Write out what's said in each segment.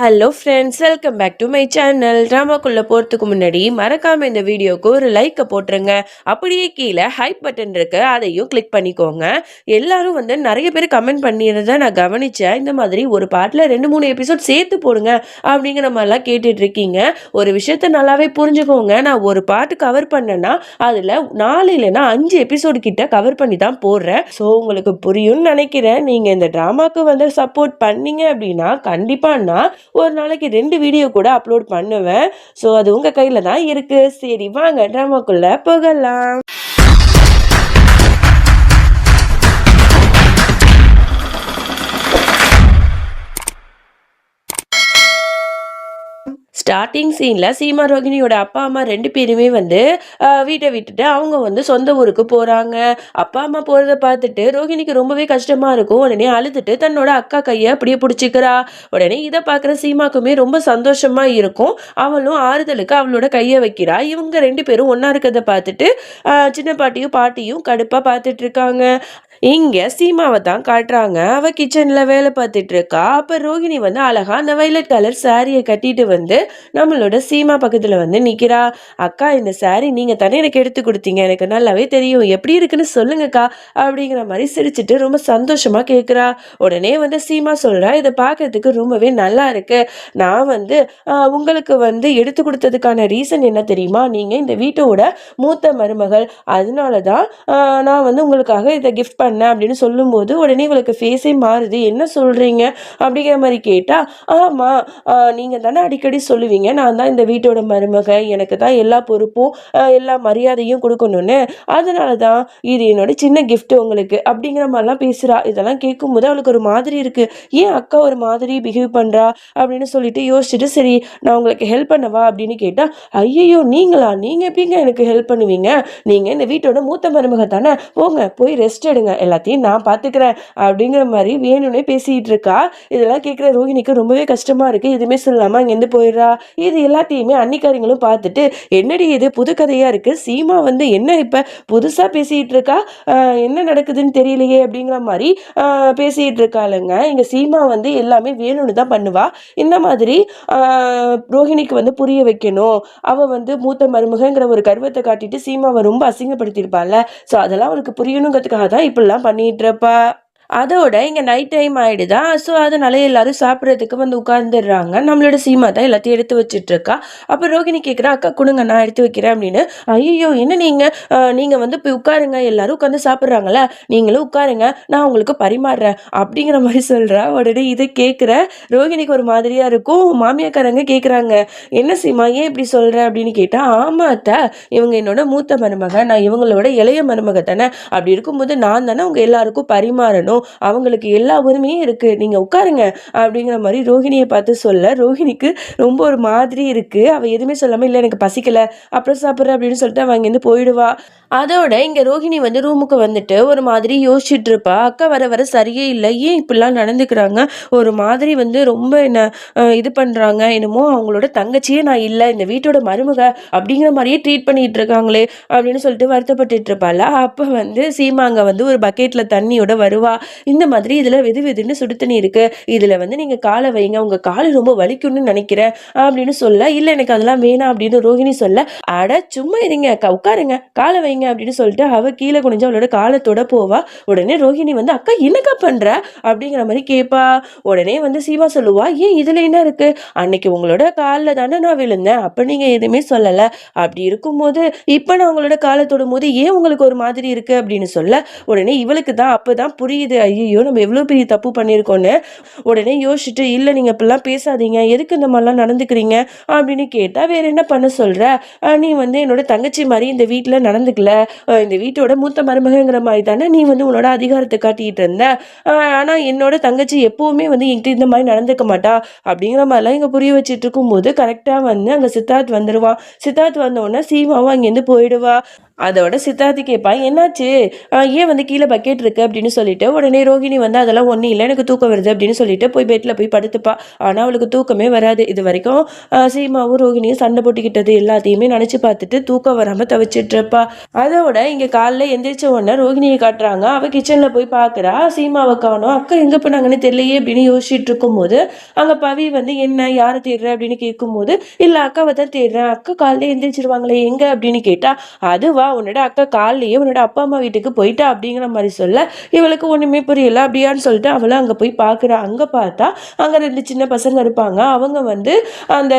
Hello friends welcome back to my channel ட்ராமாக்குள்ளே போகிறதுக்கு முன்னாடி மறக்காமல் இந்த வீடியோக்கு ஒரு லைக்கை போட்டுருங்க. அப்படியே கீழே ஹைப் பட்டன் இருக்கு. அதையும் கிளிக் பண்ணிக்கோங்க. எல்லாரும் வந்து நிறைய பேர் கமெண்ட் பண்ணிடுறத நான் கவனித்தேன் இந்த மாதிரி ஒரு பாட்டில் ரெண்டு மூணு எபிசோட் சேர்த்து போடுங்க அப்படிங்கிற மாதிரிலாம் கேட்டுட்ருக்கீங்க ஒரு விஷயத்த நல்லாவே புரிஞ்சுக்கோங்க. நான் ஒரு பாட்டு கவர் பண்ணேன்னா அதில் நாலு இல்லைன்னா அஞ்சு எபிசோடு கிட்ட கவர் பண்ணி தான் போடுறேன். ஸோ உங்களுக்கு புரியும்னு நினைக்கிறேன். நீங்கள் இந்த ட்ராமாவுக்கு வந்து சப்போர்ட் பண்ணீங்க அப்படின்னா கண்டிப்பாக ஒரு நாளைக்கு ரெண்டு வீடியோ கூட அப்லோட் பண்ணுவேன். ஸோ அது உங்கள் கையில் தான் இருக்குது சரி வாங்க ட்ராமாக்குள்ளே போகலாம். ஸ்டார்டிங் சீனில் சீமா ரோகிணியோட அப்பா அம்மா ரெண்டு பேருமே வந்து வீட்டை விட்டுட்டு அவங்க வந்து சொந்த ஊருக்கு போகிறாங்க அப்பா அம்மா போகிறத பார்த்துட்டு ரோகிணிக்கு ரொம்பவே கஷ்டமாக இருக்கும். உடனே அழுதுட்டு தன்னோட அக்கா கையை அப்படியே பிடிச்சிக்கிறா. உடனே இதை பார்க்குற சீமாக்குமே ரொம்ப சந்தோஷமாக இருக்கும். அவளும் ஆறுதலுக்கு அவளோட கையை வைக்கிறா. இவங்க ரெண்டு பேரும் ஒன்றா இருக்கிறத பார்த்துட்டு சின்ன பாட்டியும் பாட்டியும் கடுப்பாக பார்த்துட்டு இருக்காங்க. இங்கே சீமாவை தான் காட்டுறாங்க. அவள் கிச்சனில் வேலை பார்த்துட்டு இருக்கா. அப்போ ரோகிணி வந்து அழகா அந்த வைலட் கலர் சாரியை கட்டிட்டு வந்து நம்மளோட சீமா பக்கத்தில் வந்து நிற்கிறா அக்கா இந்த சாரி நீங்கள் தானே எனக்கு எடுத்து கொடுத்தீங்க. எனக்கு நல்லாவே தெரியும். எப்படி இருக்குன்னு சொல்லுங்கக்கா. அப்படிங்கிற மாதிரி சிரிச்சிட்டு ரொம்ப சந்தோஷமாக கேட்குறா உடனே வந்து சீமா சொல்கிறா இதை பார்க்கறதுக்கு ரொம்பவே நல்லா இருக்கு. நான் வந்து உங்களுக்கு வந்து எடுத்து கொடுத்ததுக்கான ரீசன் என்ன தெரியுமா? நீங்கள் இந்த வீட்டோட மூத்த மருமகள். அதனால தான் நான் வந்து உங்களுக்காக இதை கிஃப்ட் பண்ணேன் அப்படின்னு சொல்லும்போது உடனே இவளுக்கு ஃபேஸே மாறுது. என்ன சொல்கிறீங்க அப்படிங்கிற மாதிரி கேட்டால் ஆமாம் நீங்கள் தானே அடிக்கடி சொல்லுவீங்க. நான் தான் இந்த வீட்டோட மருமக எனக்கு தான் எல்லா பொறுப்பும் எல்லா மரியாதையும் கொடுக்கணும்னு. அதனால தான் இது என்னோட சின்ன கிஃப்ட் உங்களுக்கு. அப்படிங்கிற மாதிரிலாம் பேசுகிறா இதெல்லாம் கேட்கும்போது அவளுக்கு ஒரு மாதிரி இருக்குது ஏன் அக்கா ஒரு மாதிரி பிஹேவ் பண்ணுறா அப்படின்னு சொல்லிட்டு யோசிச்சுட்டு சரி நான் உங்களுக்கு ஹெல்ப் பண்ணவா? அப்படின்னு கேட்டால் ஐயையோ நீங்களா? நீங்கள் எப்படிங்க எனக்கு ஹெல்ப் பண்ணுவீங்க? நீங்கள் இந்த வீட்டோட மூத்த மருமக தானே? போங்க போய் ரெஸ்ட் எடுங்க. எல்லாத்தையும் நான் பார்த்துக்கிறேன் அப்படிங்கிற மாதிரி வேணும்னே பேசிகிட்டு இருக்கா. இதெல்லாம் கேட்குற ரோஹிணிக்கு ரொம்பவே கஷ்டமாக இருக்குது எதுவுமே சொல்லாமல் அங்கேருந்து போயிடுறா. இது எல்லாத்தையுமே அன்னிக்காரிங்களும் பார்த்துட்டு என்னடி இது? புது கதையாக இருக்குது சீமா வந்து என்ன இப்போ புதுசாக பேசிகிட்டு இருக்கா? என்ன நடக்குதுன்னு தெரியலையே அப்படிங்கிற மாதிரி பேசிகிட்டு இருக்காளுங்க. இங்கே சீமா வந்து எல்லாமே வேணும்னு தான் பண்ணுவா. இந்த மாதிரி ரோஹிணிக்கு வந்து புரிய வைக்கணும். அவள் வந்து மூத்த மருமகங்கிற ஒரு கர்வத்தை காட்டிட்டு சீமாவை ரொம்ப அசிங்கப்படுத்தியிருப்பாள்ல. ஸோ அதெல்லாம் அவளுக்கு புரியணுங்கிறதுக்காக தான் இப்போ இதெல்லாம் பண்ணிகிட்ருப்பா அதோட இங்கே நைட் டைம் ஆகிடுதா ஸோ அதனால எல்லாரும் சாப்பிட்றதுக்கு வந்து உட்காந்துடுறாங்க நம்மளோட சீமா தான் எல்லாத்தையும் எடுத்து வச்சிட்டு இருக்கா அப்போ ரோகிணி கேட்குறா அக்கா கொடுங்க நான் எடுத்து வைக்கிறேன் அப்படின்னு. ஐயோ என்ன நீங்கள் நீங்கள் வந்து இப்போ உட்காருங்க. எல்லாரும் உட்காந்து சாப்பிட்றாங்களே நீங்களும் உட்காருங்க. நான் உங்களுக்கு பரிமாறுறேன். அப்படிங்கிற மாதிரி சொல்கிறா உடனே இதை கேட்குற ரோகிணிக்கு ஒரு மாதிரியாக இருக்கும். மாமியாக்காரங்க கேட்குறாங்க என்ன சீமா ஏன் இப்படி சொல்கிற அப்படின்னு கேட்டால் ஆமாம் அத்தை. இவங்க என்னோட மூத்த மருமக. நான் இவங்களோட இளைய மருமக தானே அப்படி இருக்கும்போது நான் தானே அவங்க எல்லாருக்கும் பரிமாறணும். அவங்களுக்கு எல்லா உரிமையும் இருக்கு. நீங்க உட்காருங்க அப்படிங்கிற மாதிரி ரோஹிணியை பார்த்து சொல்ல ரோஹிணிக்கு ரொம்ப ஒரு மாதிரி இருக்கு. அவ எதுவுமே சொல்லாம இல்லை எனக்கு பசிக்கல. அப்புறம் சாப்பிட்ற அப்படின்னு சொல்லிட்டு அவங்க இங்கேருந்து போயிடுவா. அதோட இங்க ரோஹிணி வந்து ரூமுக்கு வந்துட்டு ஒரு மாதிரி யோசிச்சுட்டு இருப்பா. அக்கா வர வர சரியே இல்லை. ஏன் இப்படிலாம் நடந்துக்கிறாங்க? ஒரு மாதிரி வந்து ரொம்ப என்ன இது பண்றாங்க. என்னமோ அவங்களோட தங்கச்சியே நான் இல்லை. இந்த வீட்டோட மருமக அப்படிங்கிற மாதிரியே ட்ரீட் பண்ணிட்டு இருக்காங்களே அப்படின்னு சொல்லிட்டு வருத்தப்பட்டுட்டு இருப்பாள். அப்போ வந்து சீமாங்க வந்து ஒரு பக்கெட்ல தண்ணியோட வருவா. இந்த மாதிரி இதுல வெது வெதுன்னு சுடு தண்ணி இருக்கு. இதுல வந்து நீங்க காலை வைங்க. உங்க கால் ரொம்ப வலிக்கும்னு நினைக்கிறேன் அப்படின்னு சொல்ல இல்ல எனக்கு அதெல்லாம் வேணாம் அப்படின்னு ரோஹிணி சொல்ல அட சும்மா இருங்க. உட்காருங்க. காலை வைங்க அப்படின்னு சொல்லிட்டு அவ கீழே குனிஞ்சு அவளோட காலை தொட போவா. உடனே ரோஹிணி வந்து அக்கா என்னக்கா பண்ற? அப்படிங்கிற மாதிரி கேட்பா உடனே வந்து சீவா சொல்லுவா ஏன் இதில் என்ன இருக்கு? அன்னைக்கு உங்களோட காலில் தானே நான் விழுந்தேன். அப்ப நீங்க எதுவுமே சொல்லலை. அப்படி இருக்கும்போது இப்ப நான் உங்களோட காலை தொடும்போது ஏன் உங்களுக்கு ஒரு மாதிரி இருக்கு அப்படின்னு சொல்ல உடனே இவளுக்கு தான் அப்பதான் புரியுது. ஐயோ நம்ம எவ்வளோ பெரிய தப்பு பண்ணியிருக்கோன்னு உடனே யோசிச்சுட்டு இல்லை நீங்கள் இப்படிலாம் பேசாதீங்க. எதுக்கு இந்த மாதிரிலாம் நடந்துக்கிறீங்க? அப்படின்னு கேட்டால் வேற என்ன பண்ண சொல்கிற நீ வந்து என்னோட தங்கச்சி மாதிரி இந்த வீட்டில் நடந்துக்கல. இந்த வீட்டோட மூத்த மருமகங்கிற மாதிரி தானே நீ வந்து உன்னோட அதிகாரத்தை காட்டிகிட்டு இருந்த? ஆனால் என்னோட தங்கச்சி எப்போவுமே வந்து என்கிட்ட இந்த மாதிரி நடந்துக்க மாட்டா. அப்படிங்கிற மாதிரிலாம் இங்கே புரிய வச்சுட்டு இருக்கும்போது கரெக்டாக வந்து அங்கே சித்தார்த் வந்துடுவான் சித்தார்த் வந்தோடனே சீமாவும் அங்கேருந்து போயிடுவா. அதோட சித்தார்த்தி கேட்பான் என்னாச்சு? ஏன் வந்து கீழே பக்கெட் இருக்கு? அப்படின்னு சொல்லிட்டு உடனே ரோகிணி வந்து அதெல்லாம் ஒன்றும் இல்லை எனக்கு தூக்கம் வருது அப்படின்னு சொல்லிட்டு போய் பெட்டில் போய் படுத்துப்பா. ஆனால் அவளுக்கு தூக்கமே வராது. இது வரைக்கும் சீமாவும் ரோகிணியும் சண்டை போட்டுக்கிட்டது எல்லாத்தையுமே நினச்சி பார்த்துட்டு தூக்கம் வராமல் தவிச்சிட்டு இருப்பா. அதோட இங்கே காலைல எந்திரிச்ச உடனே ரோகிணியை காட்டுறாங்க. அவள் கிச்சனில் போய் பார்க்குறா சீமாவை காணோம். அக்கா எங்கே போனாங்கன்னு தெரியலையே அப்படின்னு யோசிச்சுட்டு இருக்கும்போது அங்கே பவி வந்து என்ன யாரை தேடுற? அப்படின்னு கேட்கும்போது இல்லை அக்காவை தான் தேடுறேன். அக்கா காலையில எந்திரிச்சிருவாங்களே எங்கே? அப்படின்னு கேட்டால் அதுவா உன்னோட அக்கா காலையே உன்னோட அப்பா அம்மா வீட்டுக்கு போயிட்டா அப்படிங்கிற மாதிரி சொல்ல இவளுக்கு ஒன்றுமே புரியல அப்படியான்னு சொல்லிட்டு அவளை அங்கே போய் பார்க்குறா அங்கே பார்த்தா அங்கே ரெண்டு சின்ன பசங்க இருப்பாங்க. அவங்க வந்து அந்த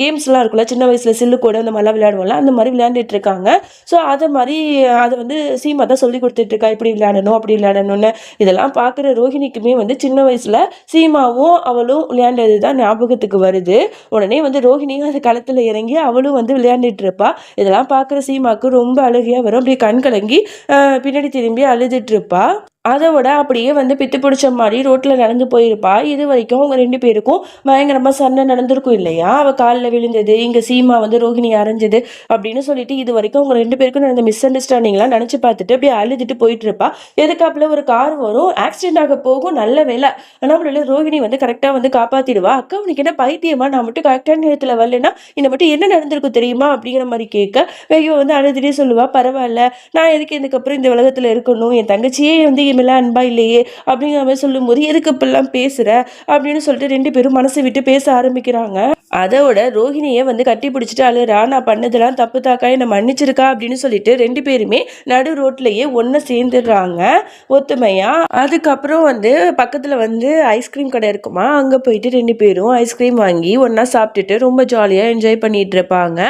கேம்ஸ்லாம் இருக்குல்ல சின்ன வயசில் சில்லு கூட அந்த மாதிரிலாம் விளையாடுவோம்ல அந்த மாதிரி விளையாண்டுட்டு இருக்காங்க. ஸோ அதை மாதிரி அதை வந்து சீமா தான் சொல்லி கொடுத்துட்ருக்கா இப்படி விளையாடணும் அப்படி விளையாடணும்னு. இதெல்லாம் பார்க்குற ரோஹிணிக்குமே வந்து சின்ன வயசில் சீமாவும் அவளும் விளையாண்டது தான் ஞாபகத்துக்கு வருது. உடனே வந்து ரோஹிணியும் அந்த களத்தில் இறங்கி அவளும் வந்து விளையாண்டுட்டு இருப்பா. இதெல்லாம் பார்க்குற சீமாவுக்கு ரொம்ப அழுகையாக வரும். அப்படியே கண் கலங்கி ஆஹ், பின்னாடி திரும்பி அழுதுட்டு இருப்பா. அதோட அப்படியே வந்து பித்து பிடிச்ச மாதிரி ரோட்டில் நடந்து போயிருப்பா. இது வரைக்கும் அவங்க ரெண்டு பேருக்கும் பயங்கரமாக சண்டை நடந்திருக்கும் இல்லையா? அவள் காலில் விழுந்தது இங்கே சீமா வந்து ரோஹிணி அரைஞ்சது அப்படின்னு சொல்லிட்டு இது வரைக்கும் அவங்க ரெண்டு பேருக்கும் நடந்த மிஸ் அண்டர்ஸ்டாண்டிங்லாம் நினச்சி பார்த்துட்டு அப்படியே அழுதுட்டு போயிட்டு இருப்பா எதுக்காப்புல ஒரு கார் வரும் ஆக்சிடென்ட் ஆக போகும் நல்ல வேலை. நம்மளால ரோஹிணி வந்து கரெக்டாக வந்து காப்பாற்றிடுவா அக்கா உனக்கு என்ன பைத்தியமா? நான் மட்டும் கரெக்டான நேரத்தில் வரலன்னா இந்த மட்டும் என்ன நடந்திருக்கும் தெரியுமா? அப்படிங்கிற மாதிரி கேட்க வெய்யோ வந்து அழுதுட்டே சொல்லுவா. பரவாயில்ல நான் எதுக்கு இதுக்கப்புறம் இந்த உலகத்தில் இருக்கணும்? என் தங்கச்சியே வந்து மேலே அன்பா இல்லையே அப்படிங்கிற மாதிரி சொல்லும்போது எதுக்கு இப்பெல்லாம் பேசுகிற அப்படின்னு சொல்லிட்டு ரெண்டு பேரும் மனசை விட்டு பேச ஆரம்பிக்கிறாங்க. அதோட ரோஹிணியை வந்து கட்டி பிடிச்சிட்டு அழுறா நான் பண்ணதெல்லாம் தப்பு தாக்கா என்னை மன்னிச்சிருக்கா? அப்படின்னு சொல்லிட்டு ரெண்டு பேருமே நடு ரோட்லயே ஒன்று சேர்ந்துடுறாங்க. ஒத்துமையா? அதுக்கப்புறம் வந்து பக்கத்தில் வந்து ஐஸ்கிரீம் கடை இருக்குமா? அங்கே போயிட்டு ரெண்டு பேரும் ஐஸ்கிரீம் வாங்கி ஒன்றா சாப்பிட்டுட்டு ரொம்ப ஜாலியாக என்ஜாய் பண்ணிட்டு இருப்பாங்க.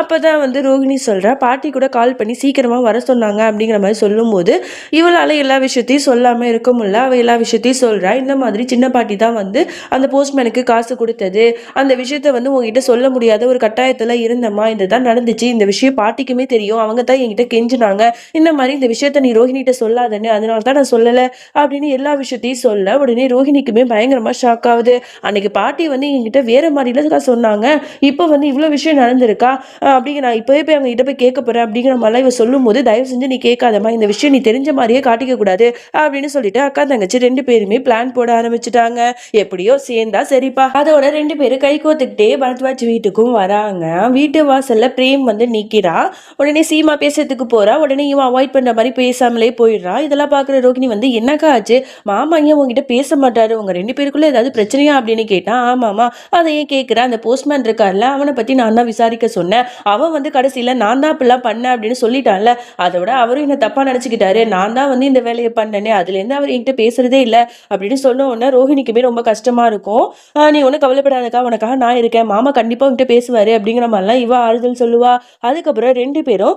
அப்போ தான் வந்து ரோஹிணி சொல்கிறா பாட்டி கூட கால் பண்ணி சீக்கிரமாக வர சொன்னாங்க. அப்படிங்கிற மாதிரி சொல்லும்போது இவளால் எல்லா விஷயத்தையும் சொல்லாமல் இருக்க முடியல. அவள் எல்லா விஷயத்தையும் சொல்கிறா இந்த மாதிரி சின்ன பாட்டி தான் வந்து அந்த போஸ்ட்மேனுக்கு காசு கொடுத்தது. அந்த விஷயத்த வந்து உங்ககிட்ட சொல்ல முடியாத ஒரு கட்டாயத்தில் இருந்தம்மா இதுதான் நடந்துச்சு. இந்த விஷயம் பாட்டிக்குமே தெரியும். அவங்க தான் என்கிட்ட கெஞ்சினாங்க. இந்த மாதிரி இந்த விஷயத்த நீ ரோஹிணிகிட்ட சொல்லாதன்னு. அதனால தான் நான் சொல்லலை அப்படின்னு எல்லா விஷயத்தையும் சொல்ல உடனே ரோஹிணிக்குமே பயங்கரமாக ஷாக் ஆகுது. அன்னைக்கு பாட்டி வந்து என்கிட்ட வேற மாதிரில சொன்னாங்க. இப்போ வந்து இவ்வளோ விஷயம் நடந்திருக்கா? அஹ் அப்படிங்கிற நான் இப்போவே போய் அவங்க கிட்ட போய் கேட்க போறேன் அப்படிங்கிற மாதிரிலாம் இவ சொல்லும்போது தயவு செஞ்சு நீ கேட்காதம்மா. இந்த விஷயம் நீ தெரிஞ்ச மாதிரியே காட்டிக்க கூடாது. அப்படின்னு சொல்லிட்டு அக்கா தங்கச்சி ரெண்டு பேருமே பிளான் போட ஆரம்பிச்சிட்டாங்க. எப்படியோ சேர்ந்தா சரிப்பா. அதோட ரெண்டு பேரும் கை கோத்துக்கிட்டே பரத்வாஜ் வீட்டுக்கும் வராங்க. வீட்டு வாசல்ல பிரேம் வந்து நிக்கிறா. உடனே சீமா பேசுறதுக்கு போறா. உடனே இவன் அவாய்ட் பண்ற மாதிரி பேசாமலே போயிடுறா. இதெல்லாம் பாக்குற ரோகிணி வந்து என்னக்கா ஆச்சு? மாமா ஏன் உங்ககிட்ட பேச மாட்டாரு? உங்க ரெண்டு பேருக்குள்ள ஏதாவது பிரச்சனையா? அப்படின்னு கேட்டான் ஆமாமா அதை ஏன் கேட்குற அந்த போஸ்ட்மேன் இருக்கார்ல அவனை பத்தி நான் தான் விசாரிக்க சொன்னேன். அவன் வந்து கடைசியில நான் தான் இப்படிலாம் பண்ணேன் அப்படின்னு சொல்லிட்டான்ல. அதோட அவரும் என்ன தப்பா நினைச்சுக்கிட்டாரு. நான் தான் வந்து இந்த வேலையை பண்ணேனே. அதுல இருந்து அவர் என்கிட்ட பேசுறதே இல்லை. அப்படின்னு சொன்ன உடனே ரோஹிணிக்குமே ரொம்ப கஷ்டமா இருக்கும். நீ ஒன்றும் கவலைப்படாதக்கா. உனக்காக நான் இருக்கேன் மாமா கண்டிப்பாக உங்ககிட்ட பேசுவாரு அப்படிங்கிற மாதிரிலாம் இவ ஆறுதல் சொல்லுவா. அதுக்கப்புறம் ரெண்டு பேரும்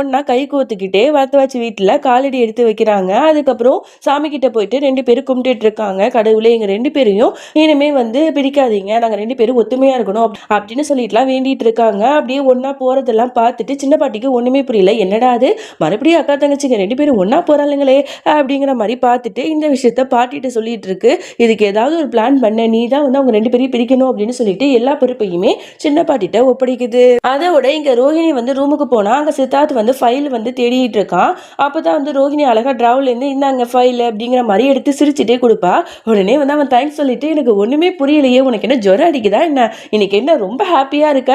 ஒன்னா கை கோத்துக்கிட்டே வரத்துவாச்சி வீட்டில் காலடி எடுத்து வைக்கிறாங்க. அதுக்கப்புறம் சாமி கிட்ட போயிட்டு ரெண்டு பேரும் கும்பிட்டுட்டு இருக்காங்க. கடவுளே எங்க ரெண்டு பேரையும் இனிமே வந்து பிரிக்காதீங்க நாங்கள் ரெண்டு பேரும் ஒத்துமையா இருக்கணும் அப்படின்னு சொல்லிட்டுலாம் வேண்டிட்டு இருக்காங்க. அப்படியே ஒன்னா போறதெல்லாம் பார்த்துட்டு சின்ன பாட்டிக்கு ஒண்ணுமே புரியல. என்னடா அது? மறுபடியும் அக்கா தங்கச்சிங்க ரெண்டு பேரும் ஒன்றா போறாளுங்களே அப்படிங்கிற மாதிரி பார்த்துட்டு இந்த விஷயத்த பாட்டிட்டு சொல்லிட்டு இருக்கு. இதுக்கு ஏதாவது ஒரு பிளான் பண்ண. நீ தான் வந்து அவங்க ரெண்டு பேரையும் பிரிக்கணும் அப்படின்னு சொல்லிட்டு எல்லா பொறுப்பையுமே சின்ன பாட்டிட்ட ஒப்படைக்குது. அதோட இங்க ரோஹிணி வந்து ரூமுக்கு போனா அங்க சித்தார்த் வந்து ஃபைல் வந்து தேடிட்டு இருக்கான். அப்பதான் வந்து ரோஹிணி அழகா டிராவல் இருந்து இந்தாங்க ஃபைல் அப்படிங்கிற மாதிரி எடுத்து சிரிச்சுட்டே கொடுப்பா. உடனே வந்து அவன் தேங்க்ஸ் சொல்லிட்டு எனக்கு ஒண்ணுமே புரியலையே உனக்கு என்ன ஜுரம் அடிக்குதா என்ன? இன்னைக்கு என்ன ரொம்ப ஹாப்பியா இருக்க?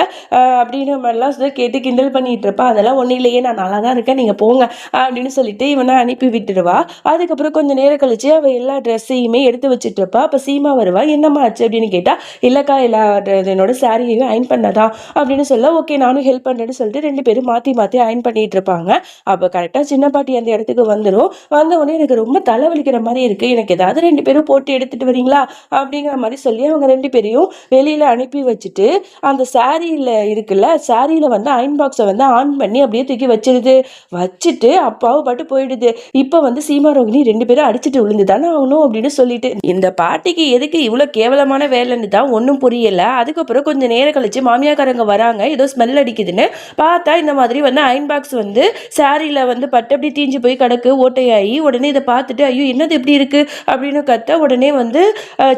அப்படின்னு மாதிரிலாம் கேட்டு கிண்டல் பண்ணிட்டு இருப்பா. அதெல்லாம் ஒன்றும் இல்லையே நான் நல்லா தான் இருக்கேன் நீங்க போங்க. அப்படின்னு சொல்லிட்டு இவனை அனுப்பி விட்டுடுவா. அதுக்கப்புறம் கொஞ்ச நேரம் கழிச்சு அவ எல்லா ட்ரெஸ்ஸையுமே எடுத்து வச்சுட்டு இருப்பா. அப்ப சீமா வருவா. என்னம்மா ஆச்சு? அப்படின்னு கேட்டா இல்லக்கா எல்லா என்னோட சாரியையும் அயன் பண்ணதா? அப்படின்னு சொல்ல ஓகே நானும் ஹெல்ப் பண்ணுறேன்னு சொல்லிட்டு ரெண்டு பேரும் மாற்றி மாத்தி அயன் பண்ணிட்டு இருப்பாங்க. அப்போ கரெக்டா சின்ன பாட்டி அந்த இடத்துக்கு வந்துடும் வந்த உடனே எனக்கு ரொம்ப தலைவலிக்கிற மாதிரி இருக்கு. எனக்கு ஏதாவது ரெண்டு பேரும் போட்டு எடுத்துட்டு வரீங்களா? அப்படிங்கிற மாதிரி சொல்லி அவங்க ரெண்டு பேரையும் வெளியில அனுப்பி வச்சுட்டு அந்த சாரியில் இருக்குல்ல சாரியில் வந்து அயன் பாக்ஸை வந்து ஆன் பண்ணி அப்படியே தூக்கி வச்சிருது. வச்சுட்டு அப்பாவும் பாட்டு போயிடுது. இப்போ வந்து சீமா ரோகிணி ரெண்டு பேரும் அடிச்சிட்டு விழுந்து தானே ஆகணும் அப்படின்னு சொல்லிட்டு இந்த பாட்டிக்கு எதுக்கு இவ்வளோ கேவலமான வேலைன்னு தான் ஒன்றும் புரியல. அதை அதுக்கப்புறம் கொஞ்சம் நேரம் கழிச்சு மாமியாக்காரங்க வராங்க. ஏதோ ஸ்மெல் அடிக்குதுன்னு பார்த்தா இந்த மாதிரி வந்து அயன் பாக்ஸ் வந்து சாரியில் வந்து பட்டு அப்படி தீஞ்சு போய் கிடக்கு ஓட்டையாகி உடனே இதை பார்த்துட்டு ஐயோ என்னது எப்படி இருக்கு? அப்படின்னு கத்த உடனே வந்து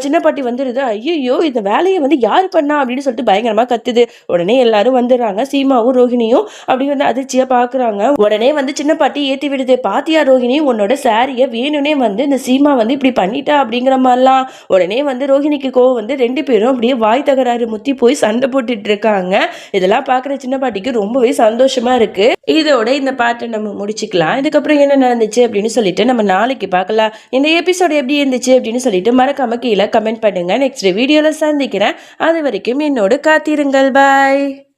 சின்ன பாட்டி வந்துடுது ஐயோ இந்த வேலையை வந்து யார் பண்ணா? அப்படின்னு சொல்லிட்டு பயங்கரமாக கத்துது. உடனே எல்லாரும் வந்துடுறாங்க. சீமாவும் ரோஹிணியும் அப்படி வந்து அதிர்ச்சியாக பார்க்குறாங்க உடனே வந்து சின்ன பாட்டி ஏற்றி விடுது. பாத்தியா ரோஹிணி உன்னோட சாரியை வேணும்னே வந்து இந்த சீமா வந்து இப்படி பண்ணிட்டா? அப்படிங்கிற மாதிரிலாம். உடனே வந்து ரோஹிணிக்கு கோவம் வந்து ரெண்டு பேரும் அப்படியே வாய் தகராறு முத்தி போய் சண்டை போட்டுட்டு இருக்காங்க இதெல்லாம் பார்க்குற சின்ன பாட்டிக்கு ரொம்பவே சந்தோஷமா இருக்கு. இதோட இந்த பாட்டை நம்ம முடிச்சுக்கலாம். இதுக்கப்புறம் என்ன நடந்துச்சு அப்படின்னு சொல்லிட்டு நம்ம நாளைக்கு பார்க்கலாம் இந்த எபிசோடு எப்படி இருந்துச்சு அப்படின்னு சொல்லிட்டு மறக்காம கீழே கமெண்ட் பண்ணுங்க. நெக்ஸ்ட் வீடியோல சந்திக்கிறேன். அது வரைக்கும் என்னோடு காத்திருங்கள். பாய்